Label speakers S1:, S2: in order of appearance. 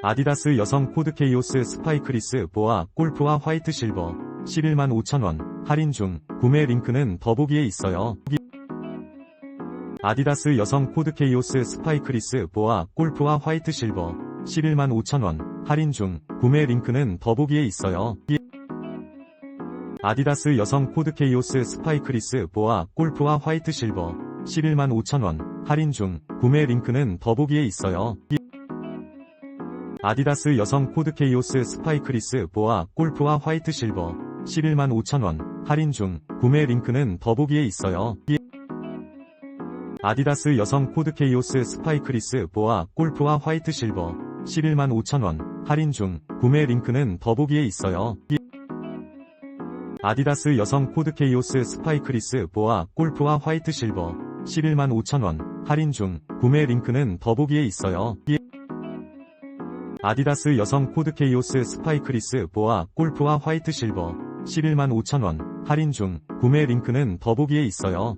S1: 아디다스 여성 코드 케이오스 스파이크리스 보아 골프와 화이트 실버 11만 5천원 할인 중 구매 링크는 더보기에 있어요. 아디다스 여성 코드 케이오스 스파이크리스 보아 골프와 화이트 실버 11만 5천원 할인 중 구매 링크는 더보기에 있어요. 아디다스 여성 코드 케이오스 스파이크리스 보아 골프와 화이트 실버 11만 5천원 할인 중 구매 링크는 더보기에 있어요. 아디다스 여성 코드 케이오스 스파이크리스 보아 골프와 화이트 실버. 11만 5천원. 할인 중. 구매 링크는 더보기에 있어요. 아디다스 여성 코드 케이오스 스파이크리스 보아 골프와 화이트 실버. 11만 5천원. 할인 중. 구매 링크는 더보기에 있어요. 아디다스 여성 코드 케이오스 스파이크리스 보아 골프와 화이트 실버. 11만 5천원. 할인 중. 구매 링크는 더보기에 있어요. 아디다스 여성 코드 케이오스 스파이크리스 보아 골프와 화이트 실버. 11만 5천원. 할인 중. 구매 링크는 더보기에 있어요.